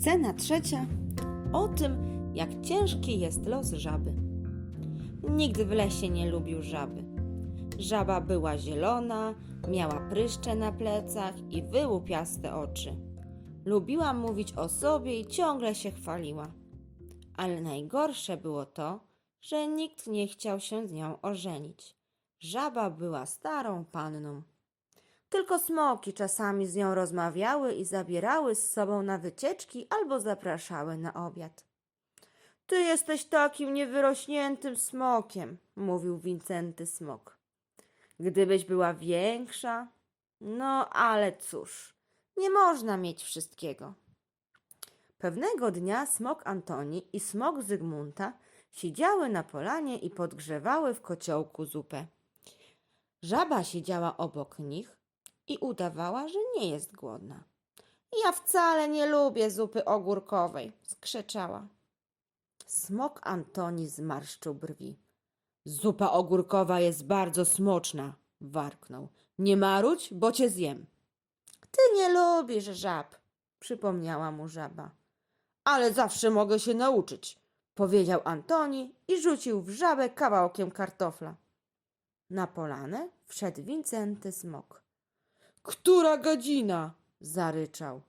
Scena trzecia o tym, jak ciężki jest los żaby. Nikt w lesie nie lubił żaby. Żaba była zielona, miała pryszcze na plecach i wyłupiaste oczy. Lubiła mówić o sobie i ciągle się chwaliła. Ale najgorsze było to, że nikt nie chciał się z nią ożenić. Żaba była starą panną. Tylko smoki czasami z nią rozmawiały i zabierały z sobą na wycieczki albo zapraszały na obiad. Ty jesteś takim niewyrośniętym smokiem, mówił Wincenty smok. Gdybyś była większa, no ale cóż, nie można mieć wszystkiego. Pewnego dnia smok Antoni i smok Zygmunta siedziały na polanie i podgrzewały w kociołku zupę. Żaba siedziała obok nich i udawała, że nie jest głodna. Ja wcale nie lubię zupy ogórkowej, skrzeczała. Smok Antoni zmarszczył brwi. Zupa ogórkowa jest bardzo smoczna, warknął. Nie marudź, bo cię zjem. Ty nie lubisz żab, przypomniała mu żaba. Ale zawsze mogę się nauczyć, powiedział Antoni i rzucił w żabę kawałkiem kartofla. Na polanę wszedł Wincenty smok. Która godzina? zaryczał.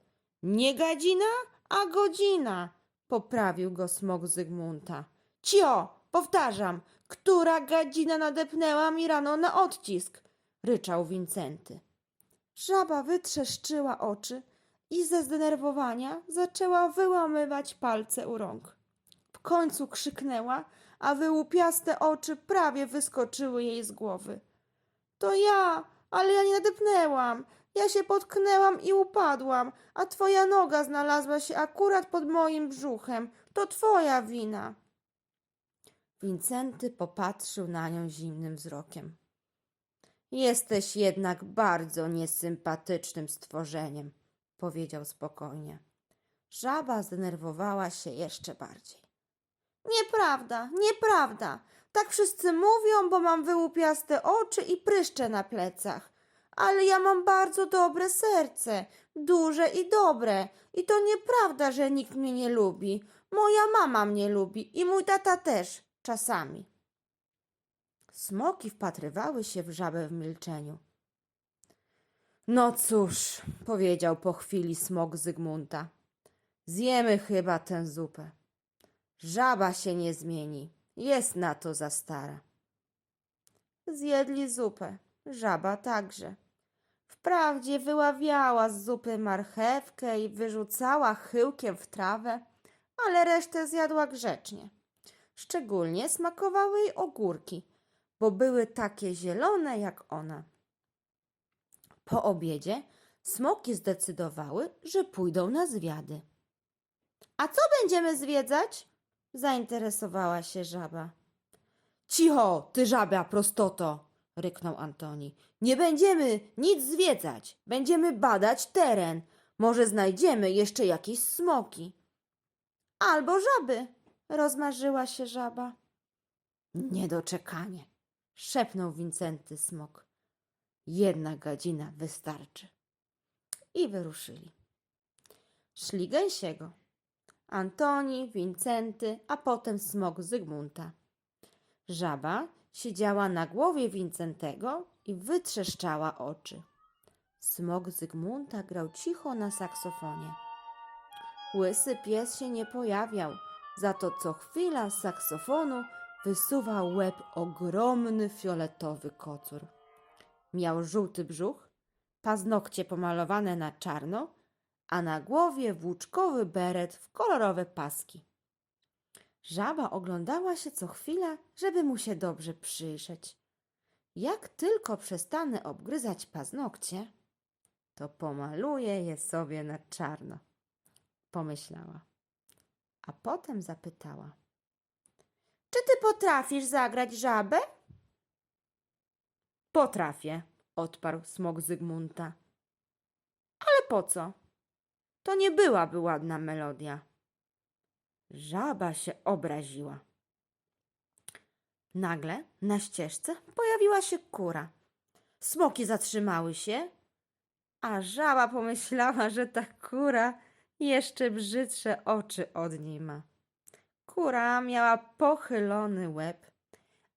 Nie godzina, a godzina, poprawił go smok Zygmunta. Cio, powtarzam, która godzina nadepnęła mi rano na odcisk, ryczał Wincenty. Żaba wytrzeszczyła oczy i ze zdenerwowania zaczęła wyłamywać palce u rąk. W końcu krzyknęła, a wyłupiaste oczy prawie wyskoczyły jej z głowy. To ja, ale ja nie nadepnęłam. Ja się potknęłam i upadłam, a twoja noga znalazła się akurat pod moim brzuchem. To twoja wina. Wincenty popatrzył na nią zimnym wzrokiem. Jesteś jednak bardzo niesympatycznym stworzeniem, powiedział spokojnie. Żaba zdenerwowała się jeszcze bardziej. Nieprawda, nieprawda. Tak wszyscy mówią, bo mam wyłupiaste oczy i pryszcze na plecach. Ale ja mam bardzo dobre serce, duże i dobre. I to nieprawda, że nikt mnie nie lubi. Moja mama mnie lubi i mój tata też, czasami. Smoki wpatrywały się w żabę w milczeniu. No cóż, powiedział po chwili smok Zygmunta. Zjemy chyba tę zupę. Żaba się nie zmieni. Jest na to za stara. Zjedli zupę. Żaba także. Wprawdzie wyławiała z zupy marchewkę i wyrzucała chyłkiem w trawę, ale resztę zjadła grzecznie. Szczególnie smakowały jej ogórki, bo były takie zielone jak ona. Po obiedzie smoki zdecydowały, że pójdą na zwiady. A co będziemy zwiedzać? Zainteresowała się żaba. Cicho, ty żabia prostoto, ryknął Antoni. Nie będziemy nic zwiedzać. Będziemy badać teren. Może znajdziemy jeszcze jakieś smoki. Albo żaby, rozmarzyła się żaba. Niedoczekanie, szepnął Wincenty smok. Jedna godzina wystarczy. I wyruszyli. Szli gęsiego. Antoni, Wincenty, a potem smok Zygmunta. Żaba siedziała na głowie Wincentego i wytrzeszczała oczy. Smok Zygmunta grał cicho na saksofonie. Łysy pies się nie pojawiał, za to co chwila z saksofonu wysuwał łeb ogromny fioletowy kocur. Miał żółty brzuch, paznokcie pomalowane na czarno, a na głowie włóczkowy beret w kolorowe paski. Żaba oglądała się co chwila, żeby mu się dobrze przyjrzeć. Jak tylko przestanę obgryzać paznokcie, to pomaluję je sobie na czarno, pomyślała. A potem zapytała: Czy ty potrafisz zagrać żabę? Potrafię, odparł smok Zygmunta. Ale po co? To nie byłaby ładna melodia. Żaba się obraziła. Nagle na ścieżce pojawiła się kura. Smoki zatrzymały się, a żaba pomyślała, że ta kura jeszcze brzydsze oczy od niej ma. Kura miała pochylony łeb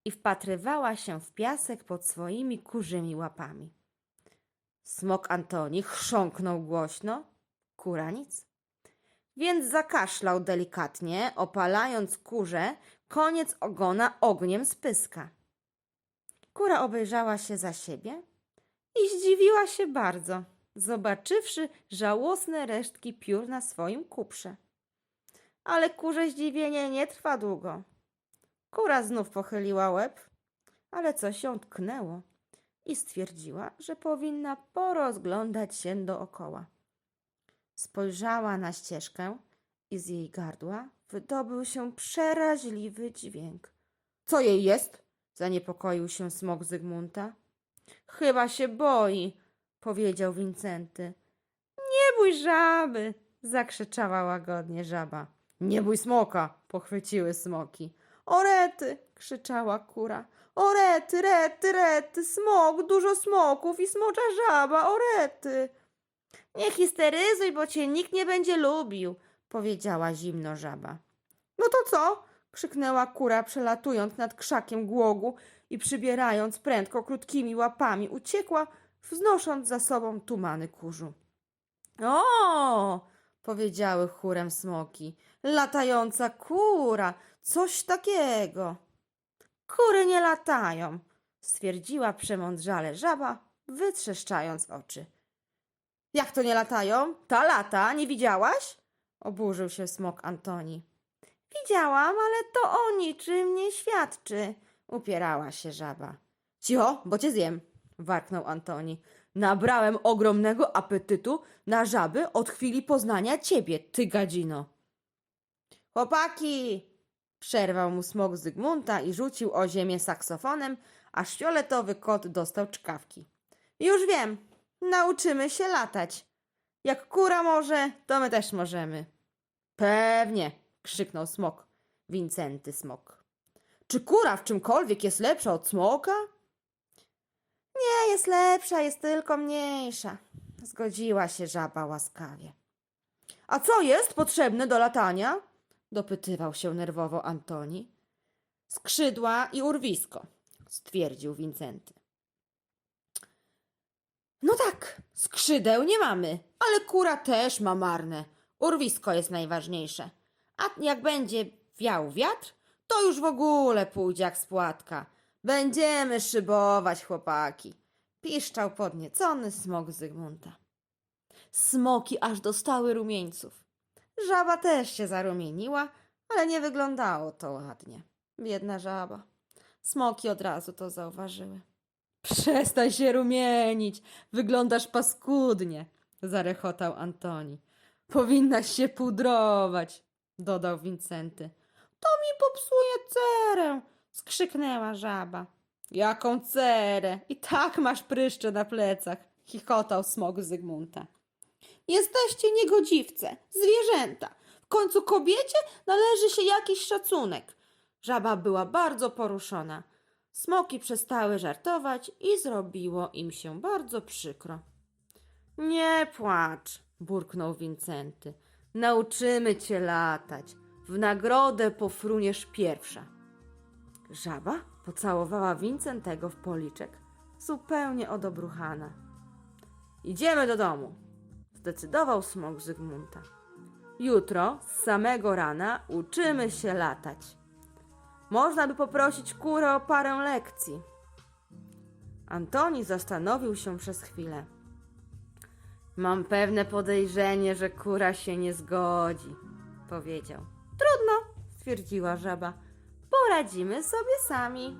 i wpatrywała się w piasek pod swoimi kurzymi łapami. Smok Antoni chrząknął głośno, kura nic. Więc zakaszlał delikatnie, opalając kurze koniec ogona ogniem z pyska. Kura obejrzała się za siebie i zdziwiła się bardzo, zobaczywszy żałosne resztki piór na swoim kuprze. Ale kurze zdziwienie nie trwa długo. Kura znów pochyliła łeb, ale coś ją tknęło i stwierdziła, że powinna porozglądać się dookoła. Spojrzała na ścieżkę i z jej gardła wydobył się przeraźliwy dźwięk. Co jej jest? Zaniepokoił się smok Zygmunta. Chyba się boi, powiedział Wincenty. Nie bój żaby, zakrzyczała łagodnie żaba. Nie bój smoka, pochwyciły smoki. O rety, krzyczała kura. O rety, rety, smok, dużo smoków i smocza żaba, o rety. Nie histeryzuj, bo cię nikt nie będzie lubił, powiedziała zimno żaba. No to co? krzyknęła kura, przelatując nad krzakiem głogu i przybierając prędko krótkimi łapami, uciekła, wznosząc za sobą tumany kurzu. O! powiedziały chórem smoki. Latająca kura, coś takiego. Kury nie latają, stwierdziła przemądrzale żaba, wytrzeszczając oczy. Jak to nie latają? Ta lata, nie widziałaś? Oburzył się smok Antoni. Widziałam, ale to o niczym nie świadczy, upierała się żaba. Cicho, bo cię zjem, warknął Antoni. Nabrałem ogromnego apetytu na żaby od chwili poznania ciebie, ty gadzino. Chłopaki! Przerwał mu smok Zygmunta i rzucił o ziemię saksofonem, aż fioletowy kot dostał czkawki. Już wiem, nauczymy się latać. Jak kura może, to my też możemy. Pewnie, krzyknął smok. Wincenty smok. Czy kura w czymkolwiek jest lepsza od smoka? Nie jest lepsza, jest tylko mniejsza. Zgodziła się żaba łaskawie. A co jest potrzebne do latania? dopytywał się nerwowo Antoni. Skrzydła i urwisko, stwierdził Wincenty. No tak, skrzydeł nie mamy, ale kura też ma marne. Urwisko jest najważniejsze. A jak będzie wiał wiatr, to już w ogóle pójdzie jak spłatka. Będziemy szybować, chłopaki. Piszczał podniecony smok Zygmunta. Smoki aż dostały rumieńców. Żaba też się zarumieniła, ale nie wyglądało to ładnie. Biedna żaba. Smoki od razu to zauważyły. Przestań się rumienić, wyglądasz paskudnie, zarechotał Antoni. Powinnaś się pudrować, dodał Wincenty. To mi popsuje cerę, skrzyknęła żaba. Jaką cerę? I tak masz pryszcze na plecach, chichotał smok Zygmunta. Jesteście niegodziwce, zwierzęta. W końcu kobiecie należy się jakiś szacunek. Żaba była bardzo poruszona. Smoki przestały żartować i zrobiło im się bardzo przykro. Nie płacz, burknął Wincenty. Nauczymy cię latać. W nagrodę pofruniesz pierwsza. Żaba pocałowała Wincentego w policzek, zupełnie odobruchana. Idziemy do domu, zdecydował smok Zygmunta. Jutro z samego rana uczymy się latać. Można by poprosić kurę o parę lekcji. Antoni zastanowił się przez chwilę. Mam pewne podejrzenie, że kura się nie zgodzi, powiedział. Trudno, stwierdziła żaba. Poradzimy sobie sami.